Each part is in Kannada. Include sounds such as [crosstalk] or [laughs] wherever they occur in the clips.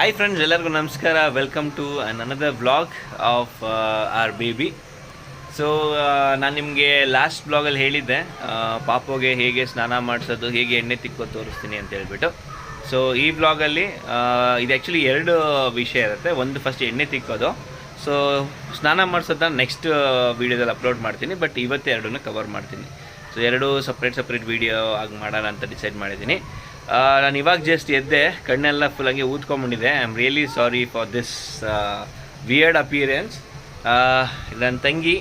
ಹಾಯ್ ಫ್ರೆಂಡ್ಸ್ ಎಲ್ಲರಿಗೂ ನಮಸ್ಕಾರ. Welcome to another blog of our baby so ನಾನು ನಿಮಗೆ ಲಾಸ್ಟ್ ಬ್ಲಾಗಲ್ಲಿ ಹೇಳಿದ್ದೆ. ಪಾಪೋಗೆ ಪಾಪುಗೆ ಹೇಗೆ ಸ್ನಾನ ಮಾಡಿಸೋದು, ಹೇಗೆ ಎಣ್ಣೆ ತಿಕ್ಕೋದು ತೋರಿಸ್ತೀನಿ ಅಂತ ಹೇಳ್ಬಿಟ್ಟು. ಸೊ ಈ ಬ್ಲಾಗಲ್ಲಿ ಇದು ಆ್ಯಕ್ಚುಲಿ ಎರಡು ವಿಷಯ ಇರುತ್ತೆ. ಒಂದು ಫಸ್ಟ್ ಎಣ್ಣೆ ತಿಕ್ಕೋದು. ಸೊ ಸ್ನಾನ ಮಾಡಿಸೋದನ್ನ ನೆಕ್ಸ್ಟ್ ವೀಡಿಯೋದಲ್ಲಿ ಅಪ್ಲೋಡ್ ಮಾಡ್ತೀನಿ. ಬಟ್ ಇವತ್ತೇ ಎರಡನ್ನೂ ಕವರ್ ಮಾಡ್ತೀನಿ. ಸೊ ಎರಡು ಸಪ್ರೇಟ್ ಸಪ್ರೇಟ್ ವೀಡಿಯೋ ಆಗಿ ಮಾಡೋಣ ಅಂತ ಡಿಸೈಡ್ ಮಾಡಿದ್ದೀನಿ. ನಾನು ಇವಾಗ ಜಸ್ಟ್ ಎದ್ದೆ, ಕಣ್ಣೆಲ್ಲ ಫುಲ್ ಹಂಗೆ ಊದ್ಕೊಂಡ್ಬಂದಿದೆ I am really sorry for this weird appearance ನನ್ನ ತಂಗಿ,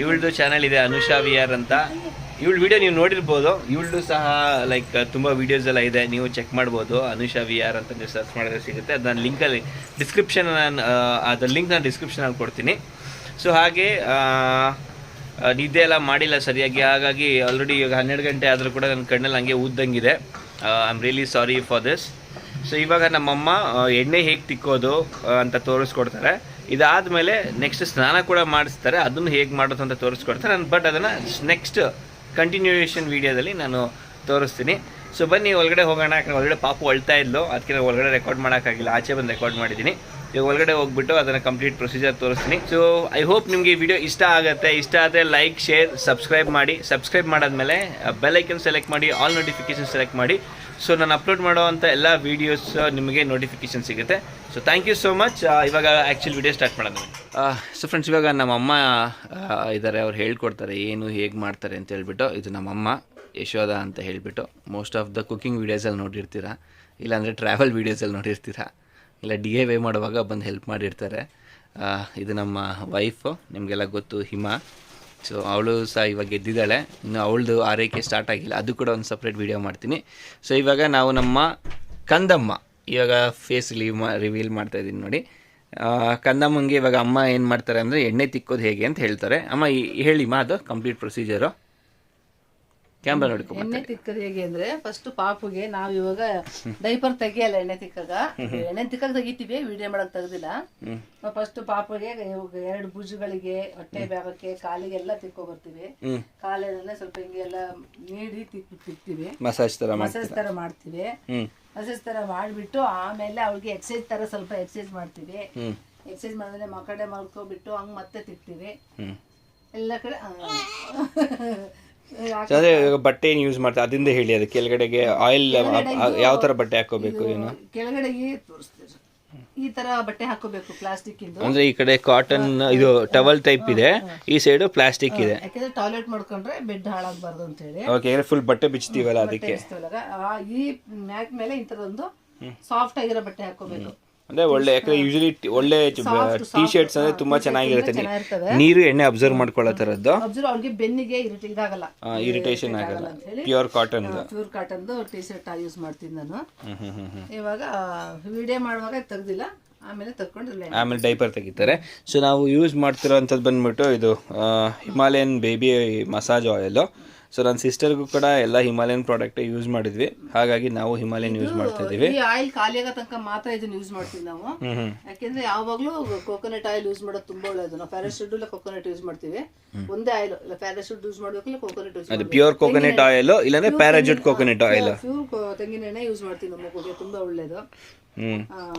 ಇವಳ್ದು ಚಾನಲ್ ಇದೆ ಅನುಷಾ ವಿ ಆರ್ ಅಂತ. ಇವಳ ವಿಡಿಯೋ ನೀವು ನೋಡಿರ್ಬೋದು. ಇವಳ್ದು ಸಹ ಲೈಕ್ ತುಂಬ ವೀಡಿಯೋಸ್ ಎಲ್ಲ ಇದೆ, ನೀವು ಚೆಕ್ ಮಾಡ್ಬೋದು. ಅನುಷಾ ವಿ ಆರ್ ಅಂತ ನೀವು ಸರ್ಚ್ ಮಾಡಿದ್ರೆ ಸಿಗುತ್ತೆ. ಅದು ನಾನು ಲಿಂಕಲ್ಲಿ ಡಿಸ್ಕ್ರಿಪ್ಷನ್ ನಾನು ಅದ್ರ ಲಿಂಕ್ ನಾನು ಡಿಸ್ಕ್ರಿಪ್ಷನಲ್ಲಿ ಕೊಡ್ತೀನಿ. ಸೊ ಹಾಗೆ ನಿದ್ದೆ ಎಲ್ಲ ಮಾಡಿಲ್ಲ ಸರಿಯಾಗಿ. ಹಾಗಾಗಿ ಆಲ್ರೆಡಿ ಇವಾಗ ಹನ್ನೆರಡು ಗಂಟೆ ಆದರೂ ಕೂಡ ನನ್ನ ಕಣ್ಣಲ್ಲಿ ಹಂಗೆ ಊದ್ದಂಗಿದೆ. I am really sorry for this so ಇವಾಗ ನಮ್ಮಮ್ಮ ಆ, ಎಣ್ಣೆ ಹೇಗೆ ತಿಕ್ಕೋದು ಆ, ಅಂತ ತೋರಿಸ್ಕೊಡ್ತಾರೆ. ಇದಾದಮೇಲೆ ನೆಕ್ಸ್ಟ್ ಸ್ನಾನ ಕೂಡ ಮಾಡಿಸ್ತಾರೆ. ಅದನ್ನು ಹೇಗೆ ಮಾಡೋದು ಅಂತ ತೋರಿಸ್ಕೊಡ್ತಾರೆ. ನಾನು ಬಟ್ ಅದನ್ನು ನೆಕ್ಸ್ಟ್ ಕಂಟಿನ್ಯೂಯೇಷನ್ ವೀಡಿಯೋದಲ್ಲಿ ನಾನು ತೋರಿಸ್ತೀನಿ. ಸೊ ಬನ್ನಿ ಒಳಗಡೆ ಹೋಗೋಣ. ಯಾಕಂದ್ರೆ ಒಳಗಡೆ ಪಾಪು ಅಳ್ತಾ ಇದ್ಲು. ಅದಕ್ಕೆ ನಾನು ಒಳಗಡೆ ರೆಕಾರ್ಡ್ ಮಾಡೋಕ್ಕಾಗಿಲ್ಲ. ಆಚೆ ಬಂದು ರೆಕಾರ್ಡ್ ಮಾಡಿದ್ದೀನಿ. ಇವಾಗ ಒಳಗಡೆ ಹೋಗ್ಬಿಟ್ಟು ಅದನ್ನು ಕಂಪ್ಲೀಟ್ ಪ್ರೊಸೀಜರ್ ತೋರಿಸ್ತೀನಿ. ಸೊ ಐ ಹೋಪ್ ನಿಮಗೆ ವಿಡಿಯೋ ಇಷ್ಟ ಆಗುತ್ತೆ. ಇಷ್ಟ ಆದರೆ ಲೈಕ್ ಶೇರ್ ಸಬ್ಸ್ಕ್ರೈಬ್ ಮಾಡಿ. ಸಬ್ಸ್ಕ್ರೈಬ್ ಮಾಡಾದ್ಮೇಲೆ ಬೆಲ್ ಐಕನ್ ಸೆಲೆಕ್ಟ್ ಮಾಡಿ ಆಲ್ ನೋಟಿಫಿಕೇಶನ್ ಸೆಲೆಕ್ಟ್ ಮಾಡಿ. ಸೊ ನಾನು ಅಪ್ಲೋಡ್ ಮಾಡುವಂಥ ಎಲ್ಲ ವೀಡಿಯೋಸ್ ನಿಮಗೆ ನೋಟಿಫಿಕೇಶನ್ ಸಿಗುತ್ತೆ. So thank you so much ಇವಾಗ ಆ್ಯಕ್ಚುಲಿ ವಿಡಿಯೋ ಸ್ಟಾರ್ಟ್ ಮಾಡೋದು ಸೊ ಫ್ರೆಂಡ್ಸ್ ಇವಾಗ ನಮ್ಮಮ್ಮ ಇದ್ದಾರೆ ಅವ್ರು ಹೇಳ್ಕೊಡ್ತಾರೆ, ಏನು, ಹೇಗೆ ಮಾಡ್ತಾರೆ ಅಂತ ಹೇಳ್ಬಿಟ್ಟು. ಇದು ನಮ್ಮಮ್ಮ ಯಶೋಧ ಅಂತ ಹೇಳಿಬಿಟ್ಟು. ಮೋಸ್ಟ್ ಆಫ್ ದ ಕುಕಿಂಗ್ ವೀಡಿಯೋಸಲ್ಲಿ ನೋಡಿರ್ತೀರಾ? ಇಲ್ಲಾಂದರೆ ಟ್ರಾವೆಲ್ ವೀಡಿಯೋಸಲ್ಲಿ ನೋಡಿರ್ತೀರಾ? ಇಲ್ಲ ಡಿ ಎ ವೈ ಮಾಡುವಾಗ ಬಂದು ಹೆಲ್ಪ್ ಮಾಡಿರ್ತಾರೆ. ಇದು ನಮ್ಮ ವೈಫು ನಿಮಗೆಲ್ಲ ಗೊತ್ತು, ಹಿಮ. ಸೊ ಅವಳು ಸಹ ಇವಾಗ ಗೆದ್ದಿದ್ದಾಳೆ ಇನ್ನು ಅವಳದು ಆರೈಕೆ ಸ್ಟಾರ್ಟ್ ಆಗಿಲ್ಲ. ಅದು ಕೂಡ ಒಂದು ಸಪ್ರೇಟ್ ವೀಡಿಯೋ ಮಾಡ್ತೀನಿ. ಸೊ ಇವಾಗ ನಾವು ನಮ್ಮ ಕಂದಮ್ಮ, ಇವಾಗ ಫೇಸ್ ಲೀವ್ ಮಾ ರಿವೀಲ್ ಮಾಡ್ತಾ ಇದ್ದೀನಿ ನೋಡಿ. ಕಂದಮ್ಮಂಗೆ ಇವಾಗ ಅಮ್ಮ ಏನು ಮಾಡ್ತಾರೆ ಅಂದರೆ ಎಣ್ಣೆ ತಿಕ್ಕೋದು ಹೇಗೆ ಅಂತ ಹೇಳ್ತಾರೆ. ಅಮ್ಮ ಹೇಳಿಮ್ಮ ಅದು ಕಂಪ್ಲೀಟ್ ಪ್ರೊಸೀಜರು ಕ್ಯಾಮ್ರಾ ನೋಡ್ಕೊ ಎಣ್ಣೆ ತಿಕ್ಕದ್ ಹೇಗೆ ಅಂದ್ರೆ ಫಸ್ಟ್ ಪಾಪುಗೆ ನಾವ್ ಇವಾಗ ಡೈಪರ್ ತೆಗಿಯಲ್ಲ ಎಣ್ಣೆ ತಿಕ್ಕಾಗ ಎಣ್ಣೆ ತಿಕ್ಕಾಗ ತೆಗಿತೀವಿ ವಿಡಿಯೋ ಮಾಡಕ್ ತೆಗ್ದಿಲ್ಲ. ಫಸ್ಟ್ ಪಾಪುಗೆ ಇವಾಗ ಎರಡು ಭುಜಗಳಿಗೆ ಹೊಟ್ಟೆ ಭಾಗಕ್ಕೆ ಕಾಲಿಗೆ ಎಲ್ಲ ತಿಕ್ಕೋ ಬರ್ತೀವಿ ಕಾಲೆಲ್ಲ ಸ್ವಲ್ಪ ಹಿಂಗೆ ಎಲ್ಲ ನೀಡಿ ತಿಕ್ ತಿಕ್ತೀವಿ. ಮಸಾಜ್ ತರ ಮಸಾಜ್ ತರ ಮಾಡ್ತೀವಿ. ಮಸಾಜ್ ತರ ಮಾಡ್ಬಿಟ್ಟು ಆಮೇಲೆ ಅವ್ಳಿಗೆ ಎಕ್ಸಸೈಸ್ ತರ ಸ್ವಲ್ಪ ಎಕ್ಸಸೈಸ್ ಮಾಡ್ತೀವಿ. ಎಕ್ಸೈಸ್ ಎಕ್ಸಸೈಸ್ ಮಾಡಿದ್ರೆ ಮಕ್ಕಡೆ ಮಲ್ಕೊಬಿಟ್ಟು ಹಂಗ್ ಮತ್ತೆ ತಿಕ್ತೀವಿ. ಎಲ್ಲ ಕಡೆ ಬಟ್ಟೆ ಏನು ಯೂಸ್ ಮಾಡ್ತಾರೆ ಅದರಿಂದ ಹೇಳಿ ಅದಕ್ಕೆ ಕೆಳಗಡೆಗೆ ಆಯಿಲ್ ಯಾವ ತರ ಬಟ್ಟೆ ಹಾಕೋಬೇಕು ಏನು? ಕೆಳಗಡೆಗೆ ತೋರಿಸ್ತೀವಿ. ಈ ತರ ಬಟ್ಟೆ ಹಾಕೋಬೇಕು ಪ್ಲಾಸ್ಟಿಕ್ ಇಂದು. ಅಂದ್ರೆ ಈ ಕಡೆ ಕಾಟನ್ ಇದು ಟವಲ್ ಟೈಪ್ ಇದೆ. ಈ ಸೈಡ್ ಪ್ಲಾಸ್ಟಿಕ್ ಇದೆ. ಯಾಕಂದ್ರೆ ಟಾಯ್ಲೆಟ್ ಮಾಡ್ಕೊಂಡ್ರೆ ಬೆಡ್ ಹಾಳಾಗಬಾರ್ದು ಅಂತ ಹೇಳಿ ಓಕೆ ಫುಲ್ ಬಟ್ಟೆ ಬಿಚ್ತೀವಲ್ಲ ಅದಕ್ಕೆ? ಈ ಮ್ಯಾಟ್ ಮೇಲೆ ಇಂಥದೊಂದು ಸಾಫ್ಟ್ ಆಗಿರೋ ಬಟ್ಟೆ ಹಾಕೋಬೇಕು ಅಂದ್ರೆ ಒಳ್ಳೆ ಯಾಕಂದ್ರೆ ಯೂಶಲಿ ಒಳ್ಳೆ ಟಿ ಶರ್ಟ್ಸ್ ಅಂದ್ರೆ ತುಂಬಾ ಚೆನ್ನಾಗಿರುತ್ತೆ. ನೀರು ಎಣ್ಣೆ ಅಬ್ಸರ್ವ್ ಮಾಡ್ಕೊಳ್ಳೋ ಥರದ್ದು? ಅಬ್ಸರ್ವ್ ಅವ್ರಿಗೆ ಬೆನ್ನಿಗೆ ಇದಾಗಲ್ಲ ಇರಿಟೇಷನ್ ಆಗಲ್ಲ. ಪ್ಯೂರ್ ಕಾಟನ್ ಪ್ಯೂರ್ ಕಾಟನ್ದು ಟಿ ಶರ್ಟ್ ಯೂಸ್ ಮಾಡ್ತೀನಿ ನಾನು. ಇವಾಗ ವಿಡಿಯೋ ಮಾಡುವಾಗ ತೆಗ್ದಿಲ್ಲ. ಆಮೇಲೆ ಡೈಪರ್ ತೆಗಿತಾರೆ. ಸೊ ನಾವು ಯೂಸ್ ಮಾಡ್ತಿರೋಂಥದ್ದು ಬಂದ್ಬಿಟ್ಟು ಇದು Himalayan baby massage oil so ನನ್ನ ಸಿಸ್ಟರ್ಗೂ ಕೂಡ ಎಲ್ಲ ಹಿಮಾಲಯನ್ ಪ್ರಾಡಕ್ಟ್ ಯೂಸ್ ಮಾಡಿದ್ವಿ. ಹಾಗಾಗಿ ನಾವು ಹಿಮಾಲಯನ್ ಯೂಸ್ ಮಾಡ್ತಾ ಇದೀವಿ. ಈ ಆಯಿಲ್ ಖಾಲಿ ಆಗೋ ತನಕ ಮಾತ್ರ ಇದನ್ನ ಯೂಸ್ ಮಾಡ್ತೀವಿ ನಾವು. ಯಾಕೆಂದ್ರೆ ಯಾವಾಗ್ಲೂ ಕೋಕೋನಟ್ ಆಯಿಲ್ ಯೂಸ್ ಮಾಡೋದು ತುಂಬಾ ಒಳ್ಳೇದು. ನಾವು ಪ್ಯಾರಾಶೂಟ್ ಇಲ್ಲ ಕೋಕೋನಟ್ ಯೂಸ್ ಮಾಡ್ತೀವಿ. ಒಂದೇ ಆಯಿಲ್ ಇಲ್ಲ ಪ್ಯಾರಾಶೂಟ್ ಯೂಸ್ ಮಾಡಬೇಕು ಇಲ್ಲ ಕೋಕೋನಟ್ ಯೂಸ್ ಅದು ಪ್ಯೂರ್ ಕೋಕೋನಟ್ ಆಯಿಲ್ ಇಲ್ಲಾಂದ್ರೆ ಪ್ಯಾರಾಜೂಟ್ ಕೋಕೋನಟ್ ಆಯಿಲ್ ಪ್ಯೂರ್ ತೆಂಗಿನ ಎಣ್ಣೆ ಯೂಸ್ ಮಾಡ್ತೀವಿ ನಮ್ಮ ಮಗುಗೆ ತುಂಬಾ ಒಳ್ಳೇದು.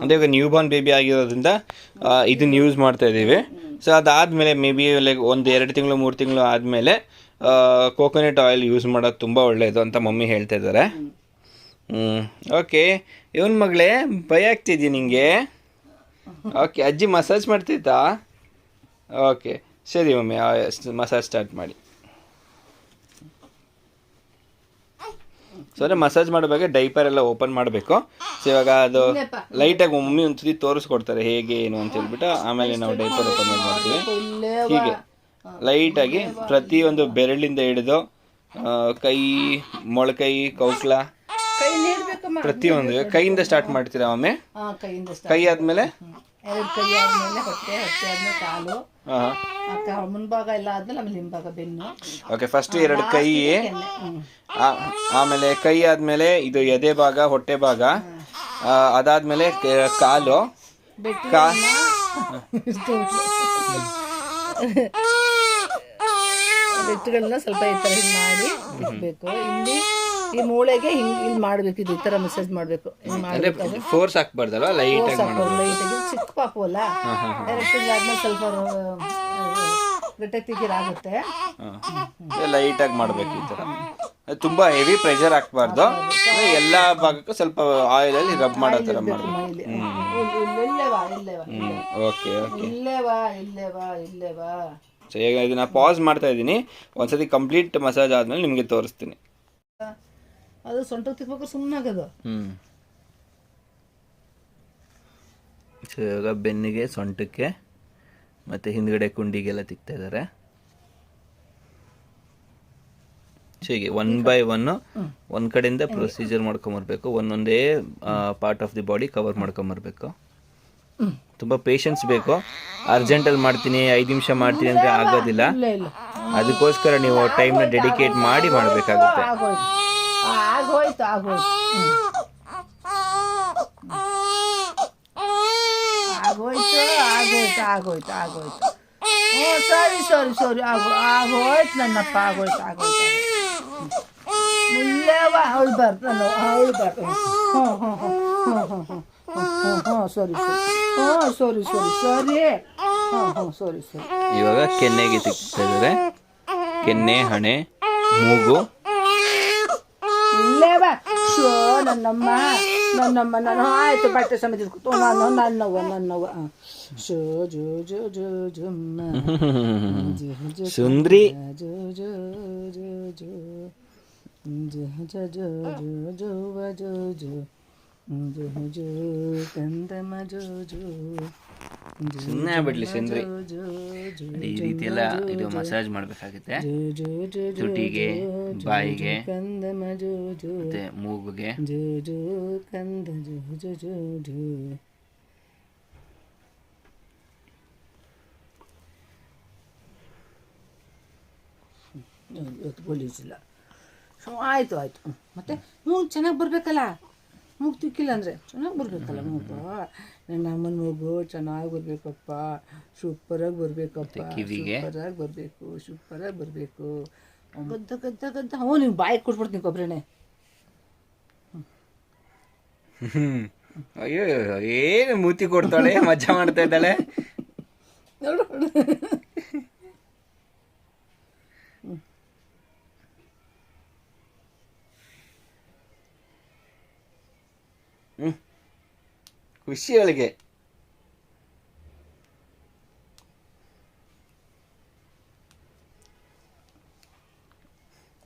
ಅಂದ್ರೆ ಈಗ ನ್ಯೂ ಬಾರ್ನ್ ಬೇಬಿ ಆಗಿರೋದ್ರಿಂದ ಇದನ್ನ ಯೂಸ್ ಮಾಡ್ತಾ ಇದ್ದೀವಿ. ಸೊ ಅದಾದ್ಮೇಲೆ ಮೇ ಬಿ ಲೈಕ್ ಒಂದು ಎರಡು ತಿಂಗಳು ಮೂರು ತಿಂಗಳು ಆದಮೇಲೆ ಕೋಕೋನಟ್ ಆಯಿಲ್ ಯೂಸ್ ಮಾಡೋದು ತುಂಬ ಒಳ್ಳೆಯದು ಅಂತ ಮಮ್ಮಿ ಹೇಳ್ತಾ ಇದ್ದಾರೆ. ಹ್ಞೂ ಓಕೆ ಇವನ್ ಮಗಳೇ ಭಯ ಆಗ್ತಿದ್ಯಾ ನಿಂಗೆ? ಓಕೆ ಅಜ್ಜಿ ಮಸಾಜ್ ಮಾಡ್ತಿದ್ದಾ? ಓಕೆ ಸರಿ ಮಮ್ಮಿ ಮಸಾಜ್ ಸ್ಟಾರ್ಟ್ ಮಾಡಿ. ಸೊ ಅಂದರೆ ಮಸಾಜ್ ಮಾಡುವಾಗ ಡೈಪರ್ ಎಲ್ಲ ಓಪನ್ ಮಾಡಬೇಕು. ಸೊ ಇವಾಗ ಅದು ಲೈಟಾಗಿ ಮಮ್ಮಿ ಒಂದ್ಸತಿ ತೋರಿಸ್ಕೊಡ್ತಾರೆ ಹೇಗೆ ಏನು ಅಂತ ಹೇಳ್ಬಿಟ್ಟು ಆಮೇಲೆ ನಾವು ಡೈಪರ್ ಓಪನ್ ಮಾಡಿ ಮಾಡ್ತೀವಿ ಹೀಗೆ. ಲೈಟಾಗಿ ಪ್ರತಿಯೊಂದು ಬೆರಳಿಂದ ಹಿಡಿದು ಕೈ ಮೊಳಕೈ ಕೌಕ್ಲ ಪ್ರತಿಯೊಂದು. ಕೈಯಿಂದ ಸ್ಟಾರ್ಟ್ ಮಾಡ್ತೀರಾ ಒಮ್ಮೆ. ಕೈ ಆದ್ಮೇಲೆ? ಎರಡು ಕೈ ಆದ್ಮೇಲೆ ಹೊಟ್ಟೆ ಹೊಟ್ಟೆ ಆದ್ಮೇಲೆ ಕಾಲು. ಹಾಂ ಆ ಕ- ಮುಂಭಾಗ ಎಲ್ಲ ಆದ್ಮೇಲೆ ಆಮೇಲೆ ಹಿಂಭಾಗ ಬೆನ್ನು. ಓಕೆ ಫಸ್ಟ್ ಎರಡು ಕೈ. ಆ- ಆಮೇಲೆ ಕೈ ಆದ್ಮೇಲೆ ಇದು ಎದೆ ಭಾಗ ಹೊಟ್ಟೆ ಭಾಗ. ಆ, ಅದಾದ್ಮೇಲೆ ಕ- ಕಾಲು. ಬೆಟ್ಟು ಕಾ ಬೆಟ್ಟುಗಳನ್ನ ಸ್ವಲ್ಪ ಈ ತರ ಹಿಂಗ್ ಮಾಡಿ ಇಟ್ಬೇಕು ಇಲ್ಲಿ ಈ ಮೂಳೆಗೆ ಹಿಂಗ್ ಇಲ್ಲಿ ಮಾಡ್ಬೇಕು ಇದು ಈ ತರ ಮಸಾಜ್ ಮಾಡ್ಬೇಕು. ಅಂದ್ರೆ ಫೋರ್ಸ್ ಹಾಕ್ಬಾರ್ದಲ್ಲ ಲೈಟ್ ಆಗಿ ಸಾಕು ಲೈಟಾಗಿ ಚಿಕ್ಕ ಪಾಪು ಅಲ್ಲ? ಡೈರೆಕ್ಟ್ ಆದ್ಮೇಲೆ ಸ್ವಲ್ಪ ಗಟ್ಟೆ ತಿಗಿರಾಗುತ್ತೆ ಲೈಟ್ ಆಗಿ ಮಾಡ್ಬೇಕು ಈ ತರ. ತುಂಬಾ ಹೆವಿ ಪ್ರೆಷರ್ ಹಾಕ್ಬಾರ್ದು ಎಲ್ಲ ಭಾಗಕ್ಕೂ ಸ್ವಲ್ಪ ಆಯಿಲ್ ಅಲ್ಲಿ ರಬ್ ಮಾಡೋ ತರ ಮಾಡ್ಬೇಕು. ಓಕೆ ಓಕೆ ಇಲ್ಲ ಬಾ ಇಲ್ಲೇ ಬಾ ಇಲ್ಲೇ ಬಾ ಸೊ ಈಗ ಇದನ್ನ ಪಾಸ್ ಮಾಡ್ತಾ ಇದ್ದೀನಿ. ಒಂದ್ಸತಿ ಕಂಪ್ಲೀಟ್ ಮಸಾಜ್ ಆದ್ಮೇಲೆ ನಿಮಗೆ ತೋರಿಸ್ತೀನಿ. ಅದು ಸೊಂಟ ತಿಕ್ಬೇಕು ಸುಮ್ಮನೆ ಆಗದ ಸೊ ಇವಾಗ ಬೆನ್ನಿಗೆ ಸೊಂಟಕ್ಕೆ ಮತ್ತೆ ಹಿಂದ್ಗಡೆ ಕುಂಡಿಗೆಲ್ಲ ತಿಕ್ತಾ ಇದ್ದಾರೆ ಹೀಗೆ ಒನ್ ಬೈ ಒನ್ ಒಂದ್ ಕಡೆಯಿಂದ ಪ್ರೊಸೀಜರ್ ಮಾಡ್ಕೊಂಬರ್ಬೇಕು. ಒಂದೊಂದೇ part of the body cover ಮಾಡ್ಕೊಂಬರ್ಬೇಕು. ತುಂಬಾ ಪೇಷನ್ಸ್ ಬೇಕು. ಅರ್ಜೆಂಟಲ್ಲಿ ಮಾಡ್ತೀನಿ ಐದು ನಿಮಿಷ ಮಾಡ್ತೀನಿ ಅಂದ್ರೆ ಆಗೋದಿಲ್ಲ. ಅದಕ್ಕೋಸ್ಕರ ನೀವು ಟೈಮ್ನ ಡೆಡಿಕೇಟ್ ಮಾಡಿ ಮಾಡಬೇಕಾಗುತ್ತೆ. ಆಗೋಯ್ತು ಆಗೋಯ್ತು. ಆಗೋಯ್ತು ಆಗೋಯ್ತು ಆಗೋಯ್ತು ಆಗೋಯ್ತು. ಹ್ಞೂ ಸರಿ ಸರಿ ಸರಿ. ಆಗೋ, ಆಗೋಯ್ತು ನನ್ನಪ್ಪ, ಆಗೋಯ್ತು ಆಗೋಯ್ತು ಇಲ್ಲೇವ ಅಳ್ಬಾರ್ದು ನಾನು. ಅಳ್ಬಾರ್ದು ಹ್ಞೂ ಹ್ಞೂ ಹ್ಞೂ ಹ್ಞೂ ಹ್ಞೂ ಹ್ಞೂ ಹ್ಞೂ ಸರಿ ಸರಿ. ಹ್ಞೂ ಸರಿ ಸರಿ ಸರಿ. ಹ್ಞೂ ಹ್ಞೂ ಸರಿ ಸರಿ. ಇವಾಗ ಕೆನ್ನೆಗೆ ಸಿಗ್ತಿದ್ದಾರೆ ಕೆನ್ನೆ, ಹಣೆ, ಮೂಗು. ಇಲ್ಲೇ ಬಾ ಶೋ ನನ್ನಮ್ಮ ನನ್ನಮ್ಮ ನಾನು ಆಯ್ತು ಬಟ್ಟೆ ಸಮೇತ ಇಟ್ಕೊತು. ನಾನು ನನ್ನವ್ವ ನನ್ನವ್ವ ಆ. ಶೋ ಜೋ ಜೋ ಜೋ ಜಮ್ಮ ಜೋ ಜೋ ಸುಂದ್ರಿ ಜೋ ಜೋ ಜೋ ಜೋ ಜೋ ಜೋ ಜೋ ಜೋ ಜೋ ವ ಜೋ ಜೋ ಜೋ ಜೋ ಕಂದಮ ಜೋ ಜೋ ಜೋ ಸುಮ್ಮನೆ ಬಿಡ್ಲಿ ಸಿಂದ್ರಿ. ಈ ರೀತಿ ಎಲ್ಲ ಇದು ಮಸಾಜ್ ಮಾಡಬೇಕಾಗುತ್ತೆ. ತುಟಿಗೆ, ಬಾಯಿಗೆ, ಮತ್ತೆ ಮೂಗುಗೆ. ಗೋಲಿಸಿಲ್ಲ ಆಯ್ತು ಆಯ್ತು. ಮತ್ತೆ ಹ್ಞೂ ಚೆನ್ನಾಗಿ ಬರ್ಬೇಕಲ್ಲ? ಮೂಗು ತಿಕ್ಕಿಲ್ಲ ಅಂದರೆ ಚೆನ್ನಾಗಿ ಬರಬೇಕಲ್ಲ ಮೂಗು. ನನ್ನ ಅಮ್ಮನ ಮಗು ಚೆನ್ನಾಗಿ ಬರಬೇಕಪ್ಪ. ಸೂಪರಾಗಿ ಬರಬೇಕಪ್ಪ? ಸೂಪರಾಗಿ ಬರಬೇಕು ಸೂಪರಾಗಿ ಬರಬೇಕು. ಗದ್ದ ಗದ್ದ ಗದ್ದ. ಹ್ಞೂ ನೀವು ಬಾಯಿಗೆ ಕೊಟ್ಬಿಡ್ತೀನಿ ಕೊಬ್ಬರಿಣೆ ಅಯ್ಯೋ ಏನು ಮೂತಿ ಕೊಡ್ತಾಳೆ? ಮಜಾ ಮಾಡ್ತಾ ಇದ್ದಾಳೆ? ನೋಡು. ಹ್ಮ್. ಖುಷಿ ಅವಳಿಗೆ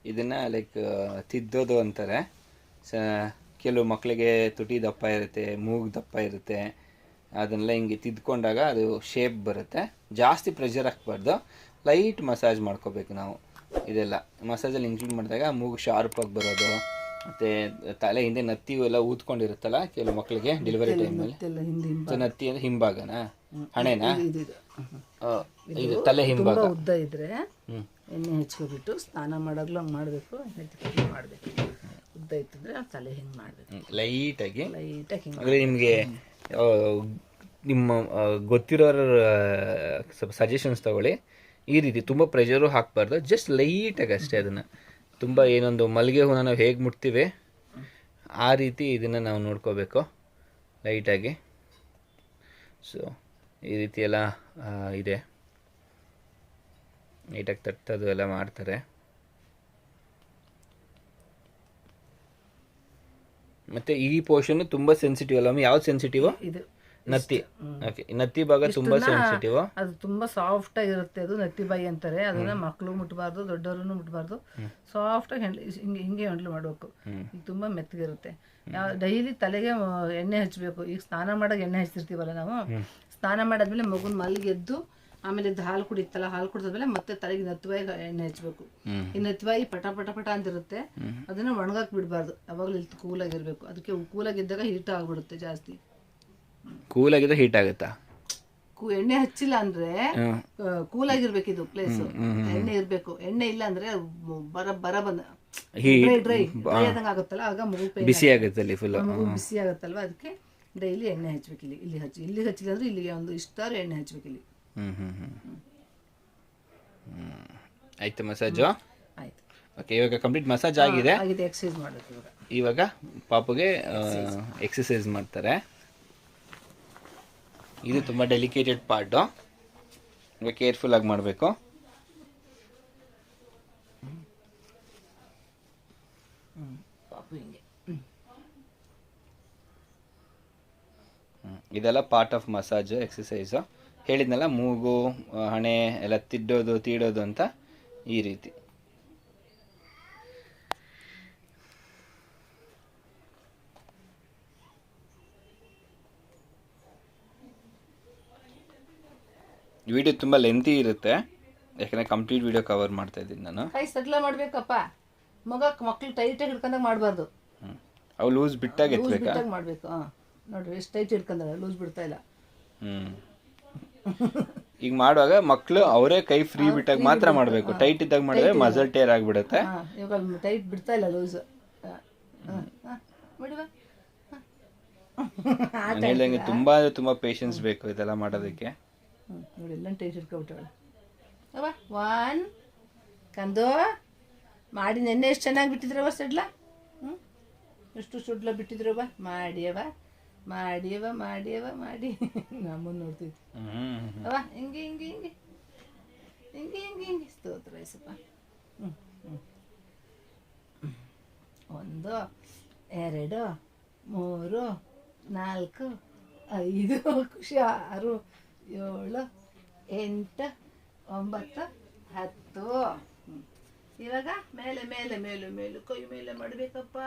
ಇದನ್ನ ಲೈಕ್ ತಿದ್ದೋದು ಅಂತಾರೆ. ಸ, ಕೆಲವು ಮಕ್ಕಳಿಗೆ ತುಟಿ ದಪ್ಪ ಇರುತ್ತೆ, ಮೂಗು ದಪ್ಪ ಇರುತ್ತೆ. ಅದನ್ನೆಲ್ಲ ಹಿಂಗೆ ತಿದ್ಕೊಂಡಾಗ ಅದು ಶೇಪ್ ಬರುತ್ತೆ. ಜಾಸ್ತಿ ಪ್ರೆಷರ್ ಹಾಕ್ಬಾರ್ದು. ಲೈಟ್ ಮಸಾಜ್ ಮಾಡ್ಕೋಬೇಕು ನಾವು. ಇದೆಲ್ಲ. ಮಸಾಜಲ್ಲಿ ಇನ್ಕ್ಲೂಡ್ ಮಾಡಿದಾಗ ಮೂಗು ಶಾರ್ಪಾಗಿ ಬರೋದು. ಮತ್ತು ತಲೆ ಹಿಂದೆ ನತ್ತಿ ಎಲ್ಲ ಊದ್ಕೊಂಡಿರುತ್ತಲ್ಲ ಕೆಲವು ಮಕ್ಕಳಿಗೆ ಡೆಲಿವರಿ ಟೈಮಲ್ಲಿ ನತ್ತಿ ಅಂದ್ರೆ ಹಿಂಭಾಗನ? ಹಣೆನಾ? ಇದು ತಲೆ ಹಿಂಭಾಗ. ಉದ್ದ ಇದ್ರೆ. ಎಣ್ಣೆ ಹಚ್ಕೊಬಿಟ್ಟು ಸ್ನಾನ ಮಾಡಾಗ್ಲೂ ಹಂಗೆ ಮಾಡಬೇಕು ಎಣ್ಣೆ ತಿಕ್ಕೊಂಡು ಮಾಡಬೇಕು. ಉದ್ದ ಇತ್ತಂದ್ರೆ ತಲೆ ಹಿಂಗೆ ಮಾಡಬೇಕು. ಲೈಟಾಗಿ. ಲೈಟಾಗಿ ಹಿಂಗೆ ನಿಮಗೆ ನಿಮ್ಮ ಗೊತ್ತಿರೋರ ಸ್ವಲ್ಪ ಸಜೆಷನ್ಸ್ ತಗೊಳ್ಳಿ. ಈ ರೀತಿ ತುಂಬ ಪ್ರೆಷರು ಹಾಕಬಾರ್ದು ಜಸ್ಟ್ ಲೈಟಾಗಿ ಅಷ್ಟೇ ಅದನ್ನು. ತುಂಬ ಏನೊಂದು ಮಲ್ಲಿಗೆ ಹೂನ ನಾವು ಹೇಗೆ ಮುಟ್ತೀವಿ, ಆ ರೀತಿ ಇದನ್ನು ನಾವು ನೋಡ್ಕೋಬೇಕು, ಲೈಟಾಗಿ. ಸೊ ಈ ರೀತಿ ಎಲ್ಲ ಇದೆ. ನೀಟಾಗಿ ತಟ್ಟೋದು ಎಲ್ಲ ಮಾಡ್ತಾರೆ. ಮತ್ತು ಈ ಪೋರ್ಷನ್ ತುಂಬ ಸೆನ್ಸಿಟಿವ್ ಅಲ್ಲ ಯಾವ್ದು ಸೆನ್ಸಿಟಿವ್ ಇದು ನತ್ತಿ. ಓಕೆ ನತ್ತಿ ಭಾಗ ತುಂಬಾ ಸೆನ್ಸಿಟಿವ್ ಅದು ತುಂಬಾ ಸಾಫ್ಟ್ ಆಗಿರುತ್ತೆ ಅದು ನತ್ತಿ ಬಾಯಿ ಅಂತಾರೆ. ಅದನ್ನ ಮಕ್ಕಳು ಮುಟ್ಬಾರ್ದು ದೊಡ್ಡವರು ಮುಟ್ಬಾರ್ದು. ಸಾಫ್ಟಾಗಿ ಹೆಂಡ್ ಹಿಂಗೆ ಹಿಂಗೆ ಹ್ಯಾಂಡಲ್ ಮಾಡಬೇಕು. ಈಗ ತುಂಬಾ ಮೆತ್ತಗಿರುತ್ತೆ. ಇರುತ್ತೆ ಡೈಲಿ ತಲೆಗೆ ಎಣ್ಣೆ ಹಚ್ಚಬೇಕು ಈಗ ಸ್ನಾನ ಮಾಡಾಗ ಎಣ್ಣೆ ಹಚ್ತಿರ್ತೀವಲ್ಲ ನಾವು? ಸ್ನಾನ ಮಾಡಾದ್ಮೇಲೆ ಮಗುನ ಮಲ್ಗೆದ್ದು ಆಮೇಲೆ ಇದು ಹಾಲು ಕುಡಿತಲ್ಲ ಹಾಲು ಕುಡಿದ್ಮೇಲೆ ಮತ್ತೆ ತಲೆಗೆ ನತ್ತುವಾಯಿ ಎಣ್ಣೆ ಹಚ್ಬೇಕು. ಈ ನತ್ತುವಾಯಿ ಪಟ ಪಟ ಪಟ ಅಂತಿರುತ್ತೆ. ಅದನ್ನ ಒಣಗಾಕ್ ಬಿಡಬಾರ್ದು. ಯಾವಾಗಲೂ ಕೂಲಾಗಿರ್ಬೇಕು ಅದಕ್ಕೆ ಕೂಲಾಗಿದ್ದಾಗ ಹೀಟ್ ಆಗ್ಬಿಡುತ್ತೆ ಜಾಸ್ತಿ. ಕೂಲ್ ಆಗಿದ್ರೆ ಹೀಟ್ ಆಗುತ್ತಾ ಎಣ್ಣೆ ಹಚ್ಚಿಲ್ಲ ಅಂದ್ರೆ ಕೂಲ್ ಆಗಿರ್ಬೇಕು ಇದು ಪ್ಲೇಸ್ ಎಣ್ಣೆ ಇರ್ಬೇಕು. ಎಣ್ಣೆ ಇಲ್ಲ ಅಂದ್ರೆ ಬರ ಬರ ಬಂದ ಡ್ರೈ ಆಗುತ್ತಲ್ಲ ಆಗ ಮಗು ಬಿಸಿ ಆಗುತ್ತೆ. ಅಲ್ಲಿ ಫುಲ್ ಬಿಸಿ ಆಗುತ್ತಲ್ವಾ? ಅದಕ್ಕೆ ಡೈಲಿ ಎಣ್ಣೆ ಹಚ್ಬೇಕು ಇಲ್ಲಿ ಇಲ್ಲಿ ಹಚ್ಚಿ. ಇಲ್ಲಿ ಹಚ್ಚಿಲ್ಲ ಅಂದ್ರೆ ಇಲ್ಲಿಗೆ ಒಂದು ಇಷ್ಟಾರು ಎಣ್ಣೆ ಹಚ್ಬೇಕು ಇಲ್ಲಿ. ಹ್ಮ್ ಹ್ಮ್ ಹ್ಮ್. ಹ್ಮ್. ಆಯ್ತು ಮಸಾಜು? ಆಯ್ತು. ಓಕೆ ಇವಾಗ ಕಂಪ್ಲೀಟ್ ಮಸಾಜ್ ಆಗಿದೆ. ಆಗಿದೆ ಎಕ್ಸಸೈಸ್ ಮಾಡಬೇಕು ಇವಾಗ. ಇವಾಗ ಪಾಪುಗೆ ಎಕ್ಸಸೈಸ್ ಮಾಡ್ತಾರೆ. ಇದು ತುಂಬ ಡೆಲಿಕೇಟೆಡ್ ಪಾರ್ಟು ಈಗ ಕೇರ್ಫುಲ್ ಆಗಿ ಮಾಡಬೇಕು. ಇದೆಲ್ಲ ಪಾರ್ಟ್ ಆಫ್ ಮಸಾಜ್ ಎಕ್ಸಸೈಸು ಹೇಳಿದ್ನಲ್ಲ ಮೂಗು ಹಣೆ ಎಲ್ಲ ತಿಡ್ಡೋದು ತೀಡೋದು ಅಂತ ಈ ರೀತಿ. ವಿಡಿಯೋ ತುಂಬ ಲೆಂತಿ ಇರುತ್ತೆ. ಯಾಕಂದರೆ ಕಂಪ್ಲೀಟ್ ವಿಡಿಯೋ ಕವರ್ ಮಾಡ್ತಾ ಇದ್ದೀನಿ ನಾನು. ಕೈ ಸಡ್ಲ ಮಾಡ್ಬೇಕಪ್ಪ. ಮಗ ಮಕ್ಳು ಟೈಟಾಗಿ ಹಿಡ್ಕೊಂಡಾಗ ಮಾಡಬಾರ್ದು. ಅವು ಲೂಸ್ ಬಿಟ್ಟಾಗ ಲೂಸ್ ಎತ್ತಬೇಕಾ ಬಿಟ್ಟಾಗ ಮಾಡಬೇಕು. ಹಾಂ. ನೋಡ್ರಿ ಎಷ್ಟು ಟೈಟ್ ಹಿಡ್ಕೊಂಡಾಗ ಲೂಸ್ ಬಿಡ್ತಾ ಇಲ್ಲ. ಹ್ಮ್. ಈಗ ಮಾಡುವಾಗ ಮಕ್ಕಳು ಅವರೇ ಕೈ ಫ್ರೀ ಬಿಟ್ಟಾಗ ಮಾತ್ರ ಮಾಡಬೇಕು. ಟೈಟ್ ಇದ್ದಾಗ ಮಾಡಿದ್ರೆ ಮಸಲ್ ಟೇರ್ ಆಗಿಬಿಡುತ್ತೆ. ಇವಾಗ ಟೈಟ್ ಬಿಡ್ತಾ ಇಲ್ಲ ಲೂಸ್ ಹೇಳ್ದಂಗೆ ತುಂಬಾ ತುಂಬಾ ಪೇಷನ್ಸ್ ಬೇಕು ಇದೆಲ್ಲ ಮಾಡೋದಕ್ಕೆ. ಹ್ಞೂ ನೋಡಿ ಎಲ್ಲ ಅವ ಒನ್ ಕಂದು ಮಾಡಿ ನೆನ್ನೆ ಎಷ್ಟು ಚೆನ್ನಾಗಿ ಬಿಟ್ಟಿದ್ರವ ಸಡ್ಲ? ಹ್ಞೂ ಎಷ್ಟು ಸುಡ್ಲ ಬಿಟ್ಟಿದ್ರವ ಮಾಡಿಯವ ಮಾಡಿಯವ ಮಾಡಿಯವ ಮಾಡಿ [laughs] ನಮ್ಮನ್ನು ನೋಡ್ತಿದ್ವಿ ಅವ ಹಿಂಗೆ ಹಿಂಗೆ ಹಿಂಗೆ. ಹಿಂಗೆ ಹಿಂಗೆ ಹಿಂಗೆ. ಸ್ತೋತ್ರ ಸಪ್ಪ ಹ್ಞೂ ಹ್ಞೂ ಒಂದು ಎರಡು ಮೂರು ನಾಲ್ಕು ಐದು. [laughs] ಖುಷಿ ಆರು. ಏಳು ಎಂಟು ಒಂಬತ್ತು ಹತ್ತು. ಇವಾಗ ಮೇಲೆ ಮೇಲೆ ಮೇಲೆ ಮೇಲೆ. ಕೈ ಮೇಲೆ ಮಾಡಬೇಕಪ್ಪ.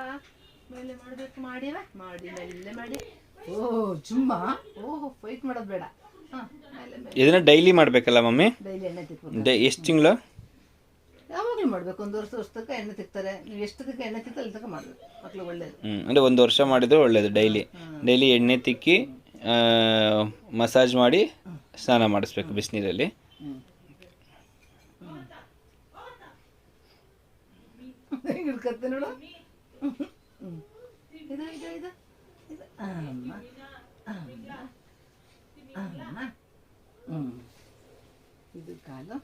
ಮೇಲೆ ಮಾಡಬೇಕು ಮಾಡಿವ ಮಾಡಿ ಮೇಲೆ ಮಾಡಿ. ಓ ಚುಮ್ಮ ಓಹ್ ಫೈಟ್ ಮಾಡೋದು ಬೇಡ. ಇದನ್ನ ಡೈಲಿ ಮಾಡ್ಬೇಕಲ್ಲ ಮಮ್ಮಿ? ಡೈಲಿ ಎಣ್ಣೆ ತಿಕ್ಬೇಕು ಎಷ್ಟು ತಿಂಗಳು? ಯಾವಾಗಲೂ ಮಾಡ್ಬೇಕು. ಒಂದು ವರ್ಷ ವರ್ಷ ಎಣ್ಣೆ ತಿಕ್ತಾರೆ. ನೀವು ಎಷ್ಟು ತನಕ ಎಣ್ಣೆ ತಿಕ್ತಾರೆ ಅಲ್ಲಿ ತನಕ ಮಾಡಬೇಕು. ಮಕ್ಳು ಒಳ್ಳೇದು. ಅಂದ್ರೆ ಒಂದು ವರ್ಷ ಮಾಡಿದ್ರೆ ಒಳ್ಳೇದು ಡೈಲಿ. ಡೈಲಿ ಎಣ್ಣೆ ತಿಕ್ಕಿ ಮಸಾಜ್ ಮಾಡಿ ಸ್ನಾನ ಮಾಡಿಸ್ಬೇಕು ಬಿಸಿನೀರಲ್ಲಿ. ಇದು ಕಾಲು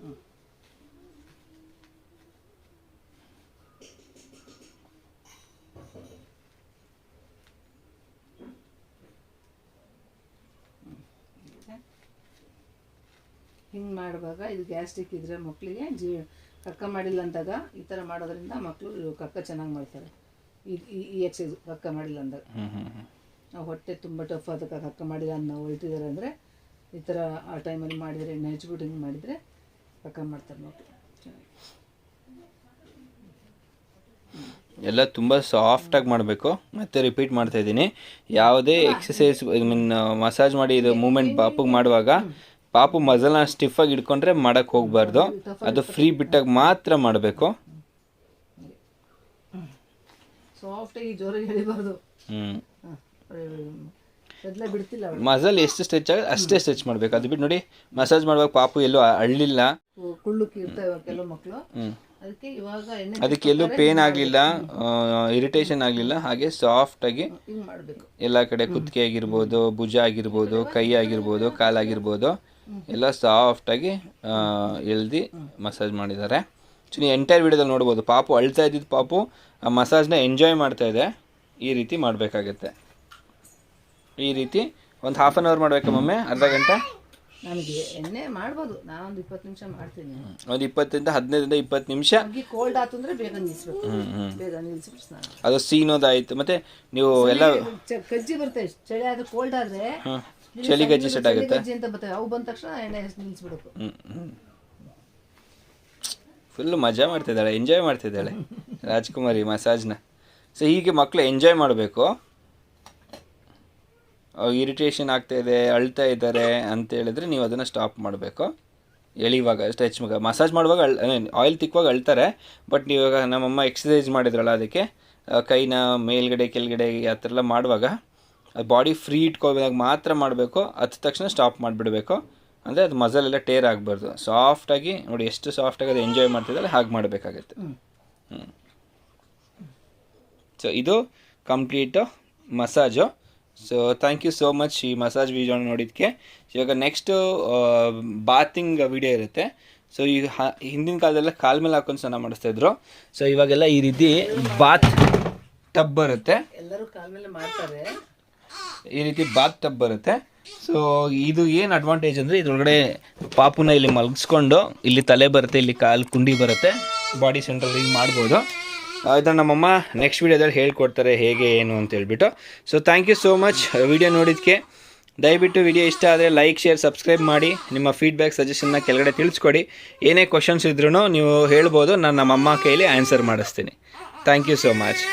ಹ್ಮ್. ಹಿಂಗೆ ಮಾಡುವಾಗ ಇದು ಗ್ಯಾಸ್ಟ್ರಿಕ್ ಇದ್ದರೆ ಮಕ್ಕಳಿಗೆ ಜೀ ಕಕ್ಕ ಮಾಡಿಲ್ಲ ಅಂದಾಗ ಈ ಥರ ಮಾಡೋದ್ರಿಂದ ಮಕ್ಕಳು ಕಕ್ಕ ಚೆನ್ನಾಗಿ ಮಾಡ್ತಾರೆ. ಈ ಈ- ಎಕ್ಸೈಸ್ ಕಕ್ಕ ಮಾಡಿಲ್ಲ ಅಂದಾಗ. ಹ್ಮ್ ಹ್ಮ್ ಹ್ಮ್. ನಾವು ಹೊಟ್ಟೆ ತುಂಬ ಟಫ್ ಅದಕ್ಕೆ ಕಕ್ಕ ಮಾಡಿಲ್ಲ ಅನ್ನೋ ಹೊರಟಿದ್ದಾರೆ ಅಂದರೆ ಈ ಥರ ಆ ಟೈಮಲ್ಲಿ ಮಾಡಿದರೆ ನೆಚ್ಬಿಟ್ಟು ಹಿಂಗೆ ಮಾಡಿದರೆ ಕಕ್ಕ ಮಾಡ್ತಾರೆ ಮಕ್ಕಳು ಎಲ್ಲ ತುಂಬ ಸಾಫ್ಟಾಗಿ ಮಾಡಬೇಕು. ಮತ್ತೆ ರಿಪೀಟ್ ಮಾಡ್ತಾ ಇದ್ದೀನಿ. ಯಾವುದೇ ಎಕ್ಸಸೈಸ್ ಐ ಮೀನ್ ಮಸಾಜ್ ಮಾಡಿ ಇದು ಮೂಮೆಂಟ್ ಪಾಪುಗೆ ಮಾಡುವಾಗ ಪಾಪು ಸ್ಟಿಫ್ ಸ್ಟಿಫಾಗಿ ಇಟ್ಕೊಂಡ್ರೆ ಮಾಡಕ್ಕೆ ಹೋಗಬಾರ್ದು. ಅದು ಫ್ರೀ ಬಿಟ್ಟಾಗ ಮಾತ್ರ ಮಾಡಬೇಕು. ಮಸಲ್ ಎಷ್ಟು ಸ್ಟ್ರೆಚ್ ಆಗುತ್ತೆ ಅಷ್ಟೇ ಸ್ಟ್ರೆಚ್ ಮಾಡ್ಬೇಕು. ಅದು ಬಿಟ್ಟು ನೋಡಿ ಮಸಾಜ್ ಮಾಡುವಾಗ ಪಾಪು ಎಲ್ಲೂ ಅಳ್ಳಿಲ್ಲ. ಅದಕ್ಕೆ ಎಲ್ಲೂ ಪೇನ್ ಆಗಲಿಲ್ಲ ಇರಿಟೇಷನ್ ಆಗಲಿಲ್ಲ. ಹಾಗೆ ಸಾಫ್ಟ್ ಆಗಿ ಎಲ್ಲ ಕಡೆ ಕುತ್ತಿಗೆ ಆಗಿರ್ಬೋದು ಭುಜ ಆಗಿರ್ಬೋದು ಕೈ ಆಗಿರ್ಬೋದು ಕಾಲಾಗಿರ್ಬೋದು. ಎಲ್ಲ ಸಾಫ್ಟಾಗಿ ಎಳ್ದು ಮಸಾಜ್ ಮಾಡಿದ್ದಾರೆ. ಸೊ ನೀವು ಎಂಟೈರ್ ವಿಡಿಯೋದಲ್ಲಿ ನೋಡ್ಬೋದು, ಪಾಪು ಅಳ್ತಾ ಇದ್ದಿದ್ದು ಪಾಪು, ಆ ಮಸಾಜ್ನ ಎಂಜಾಯ್ ಮಾಡ್ತಾ ಇದೆ. ಈ ರೀತಿ ಮಾಡಬೇಕಾಗತ್ತೆ. ಈ ರೀತಿ ಒಂದು ಹಾಫ್ ಆನ್ ಅವರ್ ಮಾಡಬೇಕಾ ಅರ್ಧ ಗಂಟೆ? ನನಗೆ ಎಣ್ಣೆ ಮಾಡ್ಬೋದು. ನಾನೊಂದು ಇಪ್ಪತ್ತು ನಿಮಿಷ ಮಾಡ್ತೀನಿ. ಒಂದು ಇಪ್ಪತ್ತರಿಂದ ಹದಿನೈದರಿಂದ ಇಪ್ಪತ್ತು ನಿಮಿಷ. ಕೋಲ್ಡ್ ಆತು ಅಂದ್ರೆ ಬೇಗ ಹ್ಮ್. ಬೇಗ ನಿಲ್ಲಿಸ್ಬಿಟ್ಟು ಸ್ನಾನ. ಅದು ಸೀನೋದಾಯ್ತು. ಮತ್ತೆ ನೀವು ಎಲ್ಲ ಚ- ಕಜ್ಜಿ ಬರುತ್ತೆ. ಚಳಿ ಆದ್ರೆ ಕೋಲ್ಡ್ ಆದ್ರೆ ಚಳಿ ಗಜ್ಜಿ ಸೆಟ್ ಆಗುತ್ತೆ. ಗಜ್ಜಿ ಅಂತ ಬರ್ತವೆ ಅವು ಬಂದ ತಕ್ಷಣ ಎಣ್ಣೆ ನಿಲ್ಲಿಸ್ಬಿಡ್ಬೇಕು ಫುಲ್ ಮಜಾ ಮಾಡ್ತಿದ್ದಾಳೆ. ಎಂಜಾಯ್ ಮಾಡ್ತಿದ್ದಾಳೆ. [laughs] ರಾಜ್ಕುಮಾರಿ ಮಸಾಜ್ನ. ಸೊ ಹೀಗೆ ಮಕ್ಕಳು ಎಂಜಾಯ್ ಮಾಡಬೇಕು. ಇರಿಟೇಷನ್ ಆಗ್ತಾ ಇದೆ ಅಳ್ತಾ ಇದ್ದಾರೆ ಅಂತ ಹೇಳಿದ್ರೆ ನೀವು ಅದನ್ನು ಸ್ಟಾಪ್ ಮಾಡಬೇಕು. ಎಳಿವಾಗ ಸ್ಟ್ರೆಚ್ ಮಸಾಜ್ ಮಾಡುವಾಗ ಅಳ್ ಆಯಿಲ್ ತಿಕ್ಕುವಾಗ ಅಳ್ತಾರೆ ಬಟ್ ನೀವು ಇವಾಗ ನಮ್ಮಮ್ಮ ಎಕ್ಸಸೈಸ್ ಮಾಡಿದ್ರಲ್ಲ ಅದಕ್ಕೆ ಕೈನ ಮೇಲ್ಗಡೆ ಕೆಳಗಡೆ ಆ ಥರ ಎಲ್ಲ ಮಾಡುವಾಗ ಬಾಡಿ ಫ್ರೀ ಇಟ್ಕೋದಾಗ ಮಾತ್ರ ಮಾಡಬೇಕು ಹತ್ತ ತಕ್ಷಣ ಸ್ಟಾಪ್ ಮಾಡಿಬಿಡಬೇಕು. ಅಂದರೆ ಅದು ಮಸಲ್ ಎಲ್ಲ ಟೇರ್ ಆಗಬಾರ್ದು. ಸಾಫ್ಟಾಗಿ ನೋಡಿ ಎಷ್ಟು ಸಾಫ್ಟಾಗಿ ಅದು ಎಂಜಾಯ್ ಮಾಡ್ತಿದ್ದಾರೆ ಹಾಗೆ ಮಾಡಬೇಕಾಗತ್ತೆ. ಹ್ಞೂ ಸೊ ಇದು complete massage so thank you so much ಈ ಮಸಾಜ್ ವೀಡಿಯೋ ನೋಡಿದ್ದಕ್ಕೆ ಇವಾಗ ನೆಕ್ಸ್ಟು ಬಾತಿಂಗ್ ವಿಡಿಯೋ ಇರುತ್ತೆ. ಸೊ ಈ ಹಿಂದಿನ ಕಾಲದಲ್ಲ ಕಾಲ ಮೇಲೆ ಹಾಕೊಂಡು ಸ್ನಾನ ಮಾಡಿಸ್ತಾ ಇದ್ರು. ಸೊ ಇವಾಗೆಲ್ಲ ಈ ರೀತಿ ಬಾತ್ ಟಬ್ ಬರುತ್ತೆ. ಎಲ್ಲರೂ ಕಾಲ ಮೇಲೆ ಮಾಡ್ತಾರೆ. ಈ ರೀತಿ ಬಾತ್ ಟಬ್ ಬರುತ್ತೆ. ಸೊ ಇದು ಏನು ಅಡ್ವಾಂಟೇಜ್ ಅಂದರೆ ಇದ್ರೊಳಗಡೆ ಪಾಪುನ ಇಲ್ಲಿ ಮಲಗಿಸ್ಕೊಂಡು ಇಲ್ಲಿ ತಲೆ ಬರುತ್ತೆ ಇಲ್ಲಿ ಕಾಲು ಕುಂಡಿ ಬರುತ್ತೆ. ಬಾಡಿ ಸೆಂಟ್ರಲ್ಲಿ ಹಿಂಗೆ ಮಾಡ್ಬೋದು. ಇದನ್ನು ನಮ್ಮಮ್ಮ ನೆಕ್ಸ್ಟ್ ವೀಡಿಯೋದಲ್ಲಿ ಹೇಳ್ಕೊಡ್ತಾರೆ ಹೇಗೆ, ಏನು ಅಂತ ಹೇಳ್ಬಿಟ್ಟು. So thank you so much video ನೋಡಿದ್ದಕ್ಕೆ ದಯವಿಟ್ಟು ವಿಡಿಯೋ ಇಷ್ಟ ಆದರೆ ಲೈಕ್ ಶೇರ್ ಸಬ್ಸ್ಕ್ರೈಬ್ ಮಾಡಿ. ನಿಮ್ಮ ಫೀಡ್ಬ್ಯಾಕ್ ಸಜೆಷನ್ನ ಕೆಳಗಡೆ ತಿಳಿಸ್ಕೊಡಿ. ಏನೇ ಕ್ವಶನ್ಸ್ ಇದ್ರೂ ನೀವು ಹೇಳ್ಬೋದು, ನಾನು ನಮ್ಮಮ್ಮ ಕೈಲಿ ಆನ್ಸರ್ ಮಾಡಿಸ್ತೀನಿ. Thank you so much